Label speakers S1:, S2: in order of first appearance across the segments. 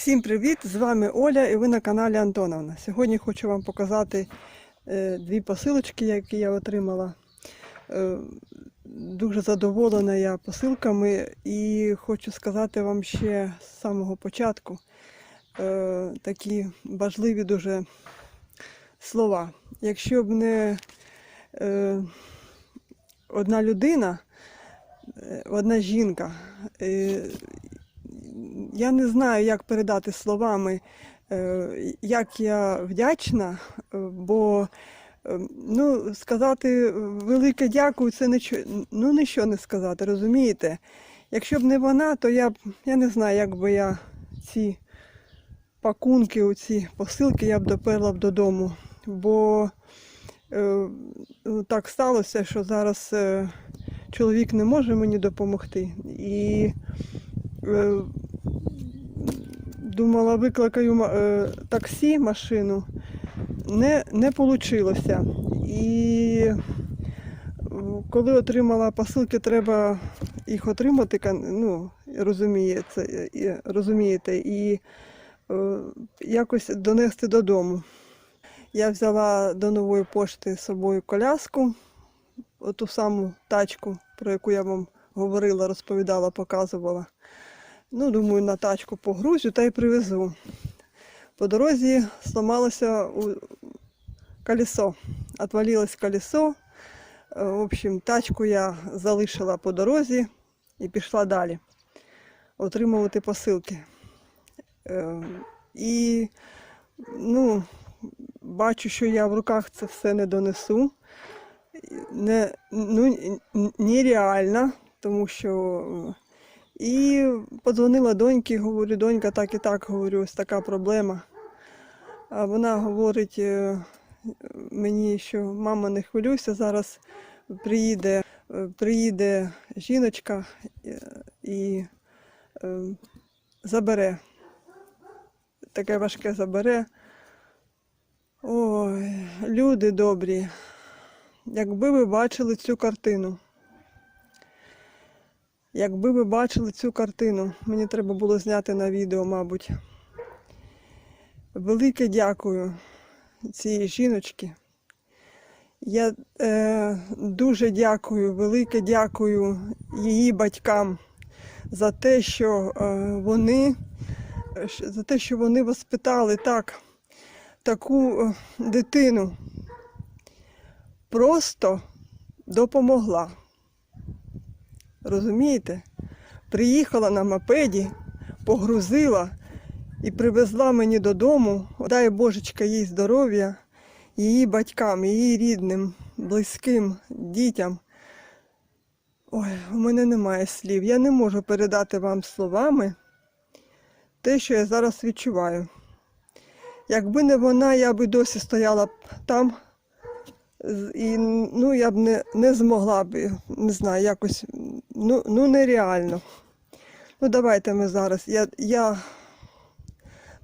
S1: Всім привіт! З вами Оля і ви на каналі Антоновна. Сьогодні хочу вам показати е, дві посилочки, які я отримала. Е, дуже задоволена я посилками і хочу сказати вам ще з самого початку е, такі важливі дуже слова. Якщо б не одна людина, одна жінка, я не знаю, як передати словами, е, як я вдячна, е, бо е, ну, сказати велике дякую, це нічого, ну нічого не сказати, розумієте? Якщо б не вона, то я б я не знаю, як би я ці пакунки, ці посилки я б доперла б додому. Бо так сталося, що зараз чоловік не може мені допомогти. І думала, викликаю е, таксі, машину. Не, не вийшло. І коли отримала посилки, треба їх отримати, ну, розумієте, розумієте, і е, якось донести додому. Я взяла до нової пошти з собою коляску, оту саму тачку, про яку я вам говорила, розповідала, показувала. Ну, думаю, на тачку погрузю та й привезу. По дорозі сломалося у- колесо. Отвалилось колесо. Е, В общем, тачку я залишила по дорозі і пішла далі отримувати посилки. Е, І ну, бачу, що я в руках це все не донесу. Не, ну, нереально, тому що і подзвонила доньки, говорю, донька, так і так говорю, ось така проблема. А вона говорить е, мені, що мама, не хвилюйся, зараз приїде, е, приїде жіночка е, і забере. Таке важке забере. Ой, люди добрі. Якби ви бачили цю картину. Якби ви бачили цю картину, мені треба було зняти на відео, мабуть. Велике дякую цій жіночці. Я е, дуже дякую, велике дякую її батькам за те, що е, вони за те, що вони воспитали так, таку е, дитину. Просто допомогла. Розумієте? Приїхала на мопеді, погрузила і привезла мені додому. Дай Божечка їй здоров'я, її батькам, її рідним, близьким, дітям. Ой, у мене немає слів. Я не можу передати вам словами те, що я зараз відчуваю. Якби не вона, я б і досі стояла там. І ну, я б не, не змогла б, не знаю, якось ну, ну нереально. Ну, давайте ми зараз. Я, я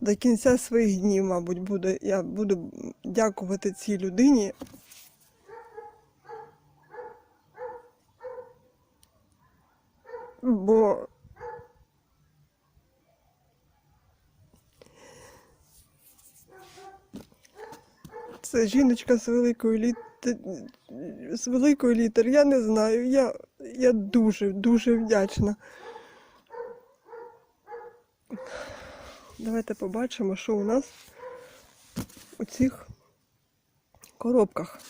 S1: до кінця своїх днів, мабуть, буду, я буду дякувати цій людині. Бо це жіночка з великої літери, з великої літери, я не знаю. Я, я дуже, дуже вдячна. Давайте побачимо, що у нас у цих коробках.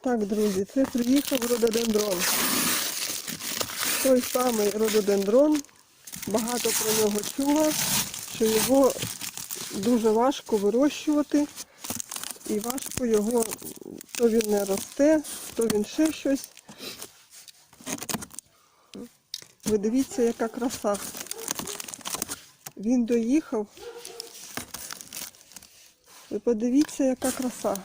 S1: Так, друзі, це приїхав рододендрон. Той самий рододендрон. Багато про нього чула, що його дуже важко вирощувати і важко його, то він не росте, то він ще щось. Ви дивіться, яка краса. Він доїхав. Ви подивіться, яка краса.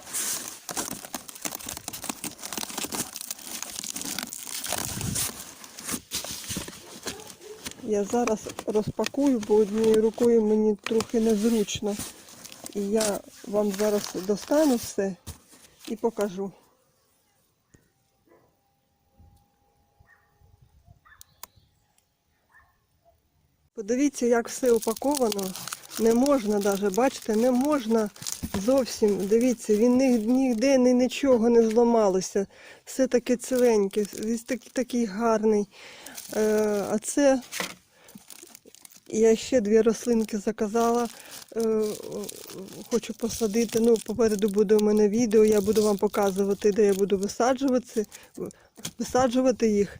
S1: Я зараз розпакую, бо однією рукою мені трохи незручно. І я вам зараз достану все і покажу. Подивіться, як все упаковано. Не можна навіть, бачите, не можна зовсім. Дивіться, він ні- ніде ні, нічого не зламалося. Все таке ціленьке, він такий, такий гарний. Е, а це я ще дві рослинки заказала. Е, хочу посадити. Ну, попереду буде у мене відео, я буду вам показувати, де я буду висаджувати, їх.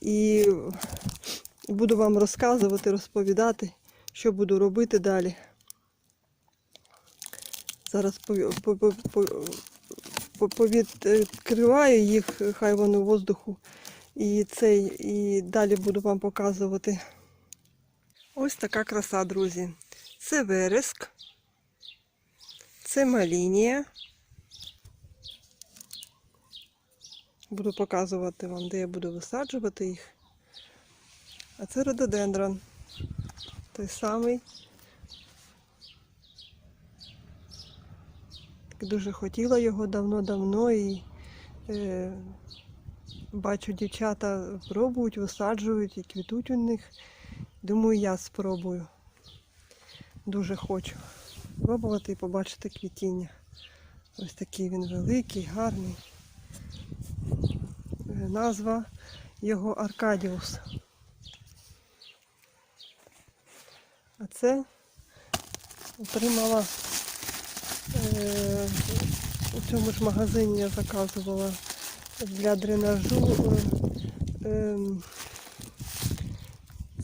S1: І буду вам розказувати, розповідати, що буду робити далі. Зараз пові- по- по- по- по- повідкриваю їх, хай вони в воздуху. І цей, і далі буду вам показувати. Ось така краса, друзі. Це вереск, це малінія. Буду показувати вам, де я буду висаджувати їх. А це рододендрон. Той самий. Дуже хотіла його давно-давно і е, бачу, дівчата пробують, висаджують і квітуть у них. Думаю, я спробую. Дуже хочу спробувати і побачити квітіння. Ось такий він великий, гарний. Е, Назва його Аркадіус. А це отримала е, у цьому ж магазині я заказувала для дренажу е, ем,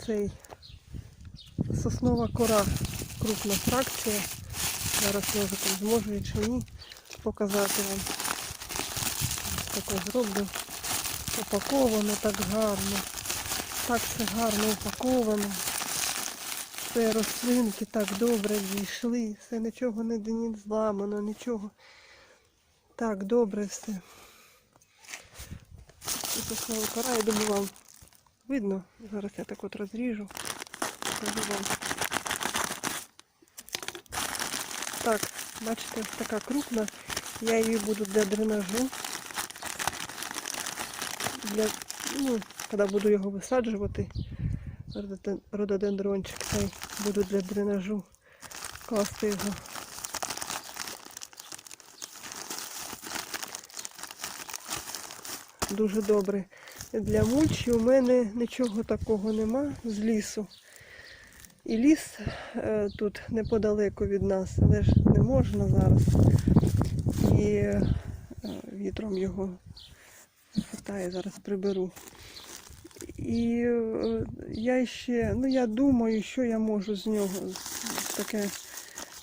S1: цей соснова кора, крупна фракція. Зараз ножиком зможу, якщо ні, показати вам. Ось таке зроблю. Упаковано так гарно. Так все гарно упаковано. Все рослинки так добре дійшли, все нічого не, зламано, нічого. Так, добре все. Знову кора, я думаю, вам видно. Зараз я так от розріжу. Покажу вам. Так, бачите, така крупна. Я її буду для дренажу. Для, ну, коли буду його висаджувати, рододендрончик цей буду для дренажу класти його. Дуже добре. Для мульчі у мене нічого такого нема з лісу. І ліс е, тут неподалеку від нас, але ж не можна зараз. І е, вітром його хитає, зараз приберу. І е, я ще, ну я думаю, що я можу з нього таке.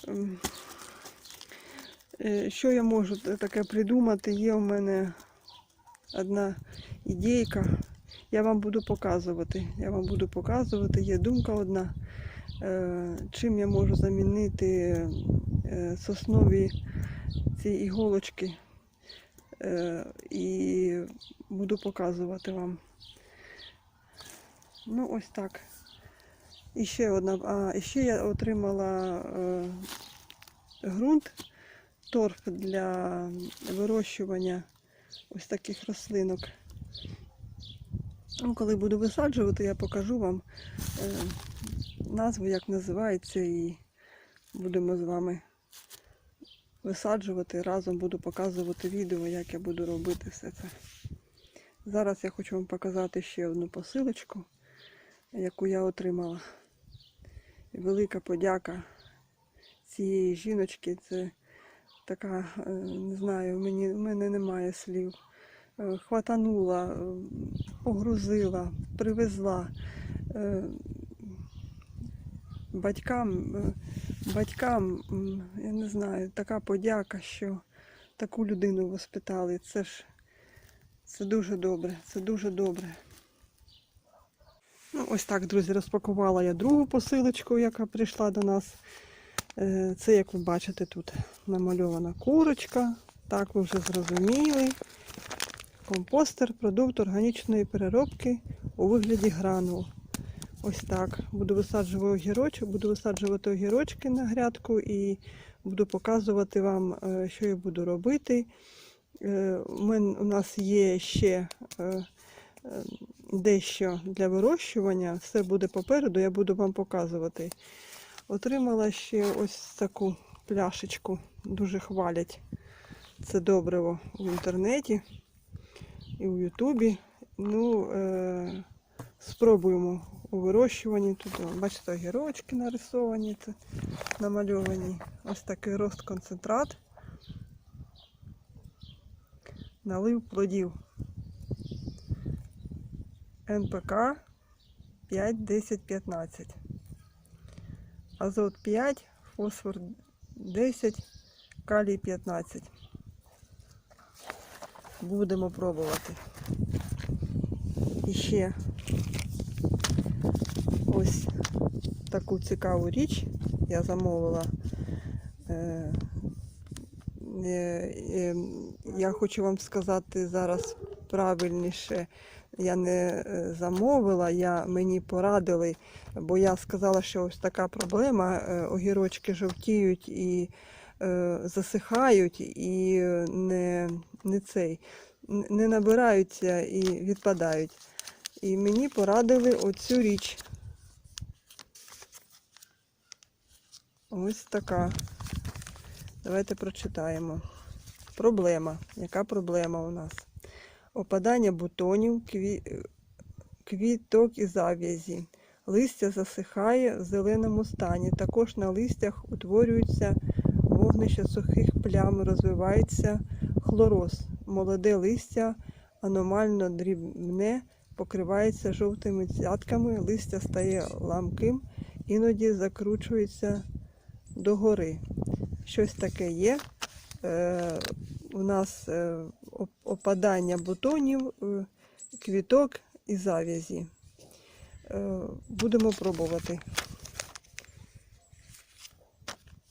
S1: ем, Що я можу таке придумати? Є у мене одна ідейка. Я вам буду показувати. Я вам буду показувати, є думка одна, чим я можу замінити е, соснові ці іголочки. Е, І буду показувати вам. Ну, ось так. І ще одна. А, ще я отримала е, ґрунт, торф для вирощування ось таких рослинок. Ну, коли буду висаджувати, я покажу вам е, назву, як називається, і будемо з вами висаджувати. Разом буду показувати відео, як я буду робити все це. Зараз я хочу вам показати ще одну посилочку, яку я отримала. Велика подяка цієї жіночки. Це така, е, не знаю, мені, в мене немає слів. Е, Хватанула, е, погрузила, привезла. Батькам, е, батькам, я не знаю, така подяка, що таку людину воспитали. Це ж це дуже добре, це дуже добре. Ну, ось так, друзі, розпакувала я другу посилочку, яка прийшла до нас. Е, Це, як ви бачите, тут намальована курочка. Так, ви вже зрозуміли. Компостер, продукт органічної переробки у вигляді гранул. Ось так. Буду висаджувати огірочок, буду висаджувати огірочки на грядку і буду показувати вам, е, що я буду робити. Е, У нас є ще е, дещо для вирощування. Все буде попереду, я буду вам показувати. Отримала ще ось таку пляшечку, дуже хвалять. Це добриво в інтернеті і у Ютубі. Ну, е, спробуємо у вирощуванні. Тут, бачите, огірочки нарисовані, це намальовані. Ось такий рост концентрат. Налив плодів. НПК 5, 10, 15. Азот 5, фосфор 10, калій 15. Будемо пробувати. І ще ось таку цікаву річ я замовила. Е, е, е, я хочу вам сказати зараз правильніше. Я не замовила, я, мені порадили, бо я сказала, що ось така проблема. Огірочки жовтіють і засихають, і не, не цей, не набираються і відпадають. І мені порадили оцю річ. Ось така. Давайте прочитаємо. Проблема. Яка проблема у нас? Опадання бутонів, кві... квіток і зав'язі. Листя засихає в зеленому стані. Також на листях утворюються вогнища сухих плям, розвивається хлороз. Молоде листя аномально дрібне, покривається жовтими цятками, листя стає ламким, іноді закручується догори. Щось таке є. Е, у нас е, опадання бутонів, е, квіток і зав'язі. Будемо пробувати.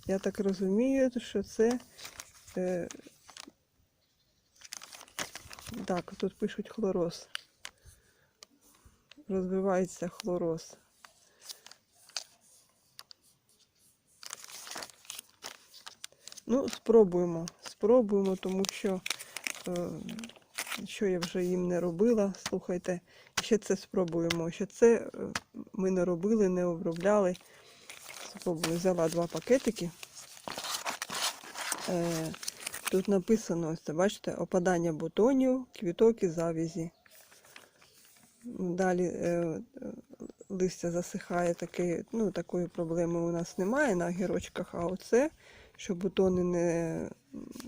S1: Я так розумію, що це. Так, тут пишуть хлороз. Розвивається хлороз. Ну, спробуємо. Спробуємо, тому що е, що я вже їм не робила. Слухайте, ще це спробуємо. Ще це е, ми не робили, не обробляли. Спробую. Взяла два пакетики. Е, тут написано, ось це, бачите, опадання бутонів, квіток і завязі. Далі е, листя засихає, таке, ну, такої проблеми у нас немає на огірочках, а оце, що бутони не,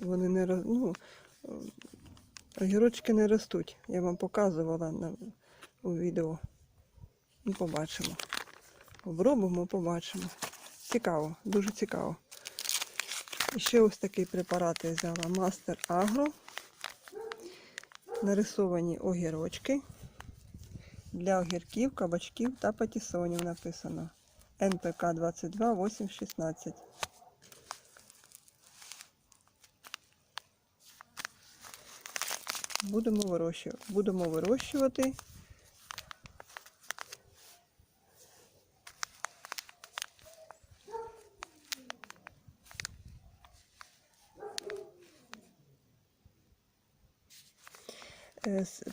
S1: вони не, ну, огірочки не ростуть. Я вам показувала на, у відео. Ну, побачимо. Обробимо, побачимо. Цікаво, дуже цікаво. І ще ось такий препарат я взяла Мастер Агро. Нарисовані огірочки. Для огірків, кабачків та патісонів написано. НПК 22 8 16. Будемо вирощувати. Будемо вирощувати.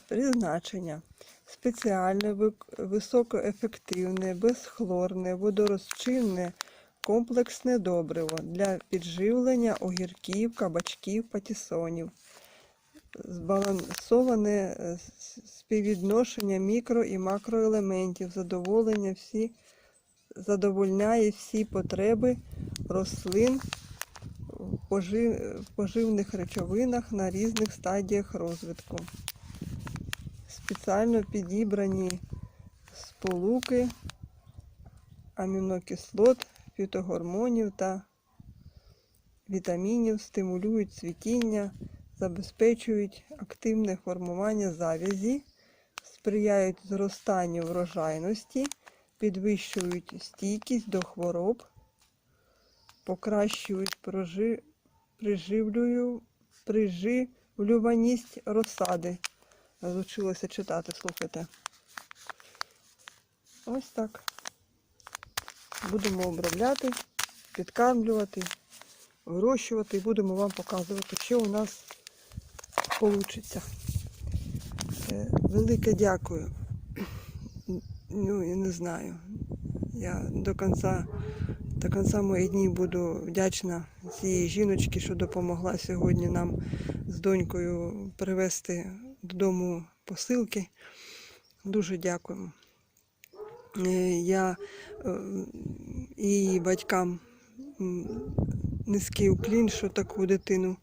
S1: Призначення. Спеціальне, високоефективне, безхлорне, водорозчинне, комплексне добриво для підживлення огірків, кабачків, патісонів. Збалансоване е, співвідношення мікро і макроелементів, задоволення всі, задовольняє всі потреби рослин в пожи- в поживних речовинах на різних стадіях розвитку. Спеціально підібрані сполуки амінокислот, фітогормонів та вітамінів стимулюють цвітіння, забезпечують активне формування завязі, сприяють зростанню врожайності, підвищують стійкість до хвороб, покращують прожи... приживлюю... приживлюваність розсади. Розучилася читати, слухайте. Ось так. Будемо обробляти, підкармлювати, вирощувати і будемо вам показувати, що у нас вийде. Е, Велике дякую. Ну, я не знаю. Я до кінця, до кінця моїх днів буду вдячна цій жіночці, що допомогла сьогодні нам з донькою привезти додому посилки. Дуже дякуємо. Е, Я е, і її батькам низький уклін, що таку дитину е,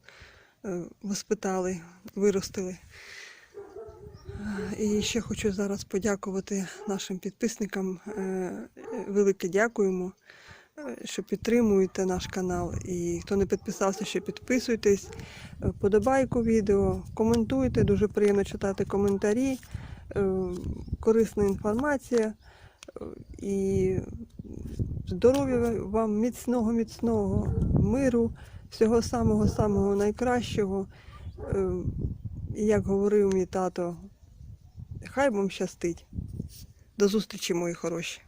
S1: воспитали, виростили. І ще хочу зараз подякувати нашим підписникам. Е, е, Велике дякуємо, е, що підтримуєте наш канал. І хто не підписався, ще підписуйтесь. Е, Подобайку відео, коментуйте. Дуже приємно читати коментарі, е, корисна інформація. Е, І здоров'я вам, міцного, міцного, миру, всього самого самого найкращого. Е, як говорив мій тато, Хай вам щастить. До зустрічі, мої хороші.